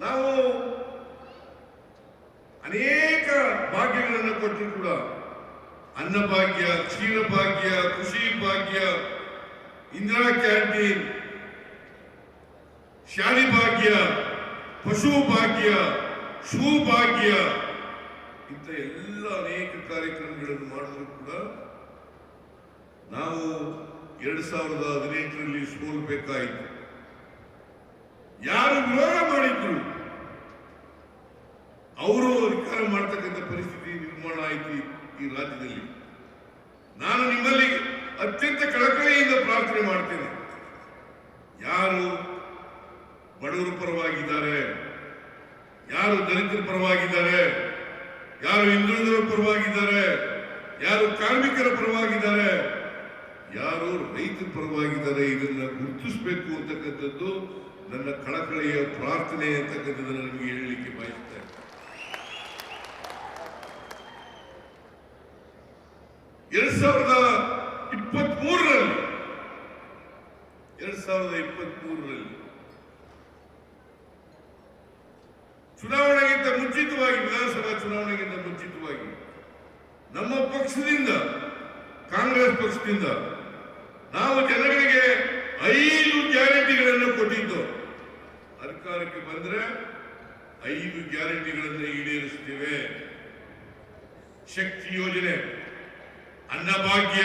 ನಾವು ಅನೇಕ ಭಾಗ್ಯಗಳನ್ನು ಕೊಟ್ಟರು ಕೂಡ ಅನ್ನಭಾಗ್ಯ ಕ್ಷೀರ ಭಾಗ್ಯ ಕೃಷಿ ಭಾಗ್ಯ ಇಂದಿರಾ ಕ್ಯಾಂಟೀನ್ ಶಾಲಿ ಭಾಗ್ಯ ಪಶು ಭಾಗ್ಯ ಶೂ ಭಾಗ್ಯ ಇಂಥ ಎಲ್ಲ ಅನೇಕ ಕಾರ್ಯಕ್ರಮಗಳನ್ನು ಮಾಡಿದ್ರು ಕೂಡ ನಾವು ಎರಡು ಸಾವಿರದ ಹದಿನೆಂಟರಲ್ಲಿ ಸೋಲ್ಬೇಕಾಯಿತು ಯಾರು ವಿರೋಧ ಮಾಡಿದ್ರು? ಅವರು ಅಧಿಕಾರ ಮಾಡ್ತಕ್ಕಂಥ ಪರಿಸ್ಥಿತಿ ನಿರ್ಮಾಣ ಆಯಿತು ಈ- ರಾಜ್ಯದಲ್ಲಿ. ನಾನು ನಿಮ್ಮಲ್ಲಿ ಅತ್ಯಂತ ಕಳಕಳಿಯಿಂದ ಪ್ರಾರ್ಥನೆ ಮಾಡ್ತೇನೆ. ಯಾರು ಬಡವರ ಪರವಾಗಿದ್ದಾರೆ, ಯಾರು ದಲಿತರ ಪರವಾಗಿದ್ದಾರೆ, ಯಾರು ಹಿಂದುಳಿದವರ ಪರವಾಗಿದ್ದಾರೆ, ಯಾರು ಕಾರ್ಮಿಕರ ಪರವಾಗಿದ್ದಾರೆ ಯಾರು ರೈತರ ಪರವಾಗಿದ್ದಾರೆ, ಇದನ್ನ ಗುರುತಿಸಬೇಕು ಅಂತಕ್ಕಂಥದ್ದು ನನ್ನ ಕಳಕಳಿಯ ಪ್ರಾರ್ಥನೆ ಅಂತಕ್ಕಂಥದ್ದನ್ನು ನಿಮಗೆ ಹೇಳಲಿಕ್ಕೆ ಬಯಸ್ತೇನೆ ಎರಡ್ ಸಾವಿರದ ಇಪ್ಪತ್ತ್ ಮೂರರಲ್ಲಿ ಎರಡ್ ಸಾವಿರದ ಇಪ್ಪತ್ತ್ ಮೂರರಲ್ಲಿ ಚುನಾವಣೆಗಿಂತ ಮುಂಚಿತವಾಗಿ, ವಿಧಾನಸಭಾ ಚುನಾವಣೆಗಿಂತ ಮುಂಚಿತವಾಗಿ ನಮ್ಮ ಪಕ್ಷದಿಂದ ಕಾಂಗ್ರೆಸ್ ಪಕ್ಷದಿಂದ ನಾವು ಜನಗಳಿಗೆ ಐದು ಗ್ಯಾರಂಟಿಗಳನ್ನು ಕೊಟ್ಟಿದ್ದು. ಸರ್ಕಾರಕ್ಕೆ ಬಂದರೆ ಐದು ಗ್ಯಾರಂಟಿಗಳನ್ನು ಈಡೇರಿಸುತ್ತೇವೆ. ಶಕ್ತಿ ಯೋಜನೆ ಅನ್ನಭಾಗ್ಯ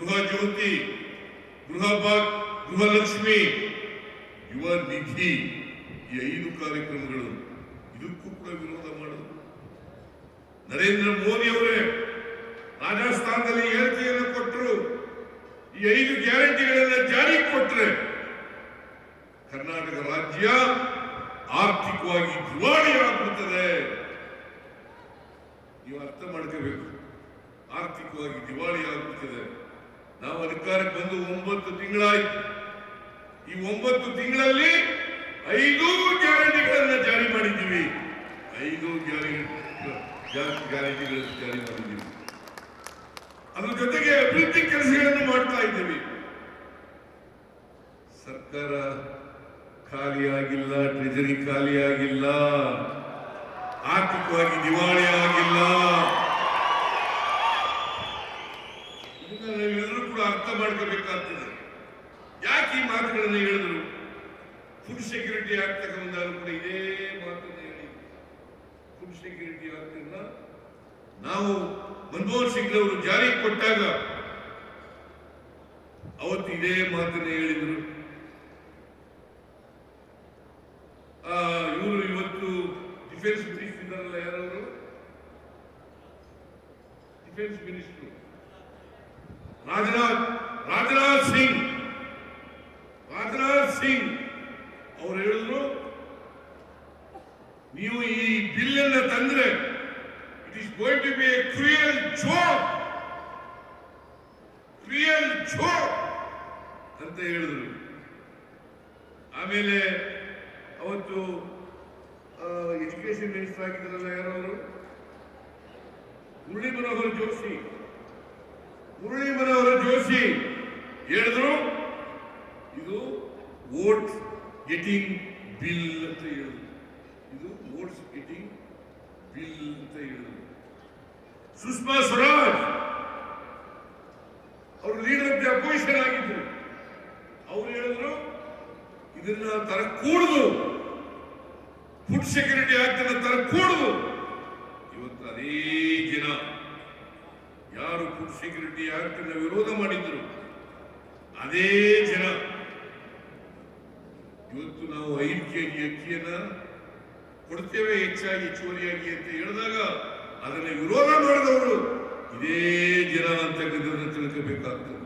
ಗೃಹ ಜ್ಯೋತಿ, ಗೃಹ ಗೃಹಲಕ್ಷ್ಮಿ ಯುವ ನಿಧಿ ಈ ಐದು ಕಾರ್ಯಕ್ರಮಗಳು. ಇದಕ್ಕೂ ಕೂಡ ವಿರೋಧ ಮಾಡೋದು. ನರೇಂದ್ರ ಮೋದಿ ಅವರೇ ರಾಜಸ್ಥಾನದಲ್ಲಿ ಹೇಳಿಕೆಯನ್ನು ಕೊಟ್ಟರು, ಈ ಐದು ಗ್ಯಾರಂಟಿಗಳನ್ನ ಜಾರಿಗೆ ಕೊಟ್ಟರೆ ಕರ್ನಾಟಕ ರಾಜ್ಯ ಆರ್ಥಿಕವಾಗಿ ದಿವಾಳಿಯಾಗುತ್ತದೆ ನೀವು ಅರ್ಥ ಮಾಡ್ಕೋಬೇಕು. ಆರ್ಥಿಕವಾಗಿ ದಿವಾಳಿ ಆಗ್ಬಿಡ್ತದೆ ನಾವು ಅಧಿಕಾರಕ್ಕೆ ಬಂದು ಒಂಬತ್ತು ತಿಂಗಳಾಯಿತು. ಈ ಒಂಬತ್ತು ತಿಂಗಳಲ್ಲಿ ಐದು ಗ್ಯಾರಂಟಿಗಳನ್ನು ಜಾರಿ ಮಾಡಿದ್ದೀವಿ. ಐದು ಗ್ಯಾರಂಟಿ ಗ್ಯಾರಂಟಿಗಳನ್ನು ಜಾರಿ ಮಾಡಿದ್ದೀವಿ. ಖಾಲಿಯಾಗಿಲ್ಲ ಟ್ರೆಜರಿ ಖಾಲಿಯಾಗಿಲ್ಲ, ಆರ್ಥಿಕವಾಗಿ ದಿವಾಳಿ ಆಗಿಲ್ಲ. ನಾವೆಲ್ಲರೂ ಕೂಡ ಅರ್ಥ ಮಾಡ್ಕೋಬೇಕಾಗ್ತದೆ. ಯಾಕೆ ಈ ಮಾತುಗಳನ್ನು ಹೇಳಿದ್ರು? ಫುಡ್ ಸೆಕ್ಯೂರಿಟಿ ಆಕ್ಟ್ ಕೂಡ ಇದೇ ಮಾತನ್ನು ಹೇಳಿ ಫುಡ್ ಸೆಕ್ಯೂರಿಟಿ ಆಕ್ಟ್ ನಾವು ಮನಮೋಹನ್ ಸಿಂಗ್ ಅವರು ಜಾರಿಗೆ ಕೊಟ್ಟಾಗ ಅವತ್ತು ಇದೇ ಮಾತನ್ನ ಹೇಳಿದ್ರು ಇವರು ಇವತ್ತು ಡಿಫೆನ್ಸ್ ಮಿನಿಸ್ಟರ್ ಇದ್ದಾರಲ್ಲ ಯಾರವರು? Defence minister Rajnath Rajnath Singh. Rajnath Singh. ಅವ್ರು ಹೇಳಿದ್ರು, ನೀವು ಈ ಬಿಲ್ ಅನ್ನ ತಂದ್ರೆ it is going to be a cruel joke cruel joke ಅಂತ ಹೇಳಿದ್ರು. ಆಮೇಲೆ ಅವತ್ತು ಎಜುಕೇಶನ್ ಮಿನಿಸ್ಟರ್ ಆಗಿದ್ರಲ್ಲ ಯಾರವರು ಮುರಳಿ ಮನೋಹರ್ ಜೋಶಿ. ಮುರಳಿ ಮನೋಹರ್ ಜೋಶಿ ಹೇಳಿದ್ರು, ಇದು ವೋಟ್ ಗೆಟಿಂಗ್ ಬಿಲ್ ಅಂತ ಹೇಳಿದ್ರು. ಇದು ವೋಟ್ಸ್ ಗೆಟಿಂಗ್ ಬಿಲ್ ಅಂತ ಹೇಳಿದ್ರು. ಸುಷ್ಮಾ ಸ್ವರಾಜ್ ಅವರು ಲೀಡರ್ ಆಫ್ ದಿ ಅಪೋಸಿಷನ್ ಆಗಿದ್ರು. ಅವ್ರು ಹೇಳಿದ್ರು, ಇದನ್ನ ತರಕೂಡದು ಫುಡ್ ಸೆಕ್ಯೂರಿಟಿ ಆಕ್ಟ್ ತರ ಕೂಡುದು. ಇವತ್ತು ಅದೇ ಜನ ಯಾರು ಫುಡ್ ಸೆಕ್ಯೂರಿಟಿ ಅನ್ನ ವಿರೋಧ ಮಾಡಿದ್ರು. ಅದೇ ಜನ ಇವತ್ತು ನಾವು ಐದು ಕೆಜಿ ಅಕ್ಕಿಯನ್ನ ಕೊಡ್ತೇವೆ, ಹೆಚ್ಚಾಗಿ ಹೆಚ್ಚುವರಿಯಾಗಿ ಅಂತ ಹೇಳಿದಾಗ ಅದನ್ನ ವಿರೋಧ ಮಾಡಿದವರು ಇದೇ ಜನ ಅಂತ ತಿಳ್ಕೋಬೇಕಾಗ್ತದೆ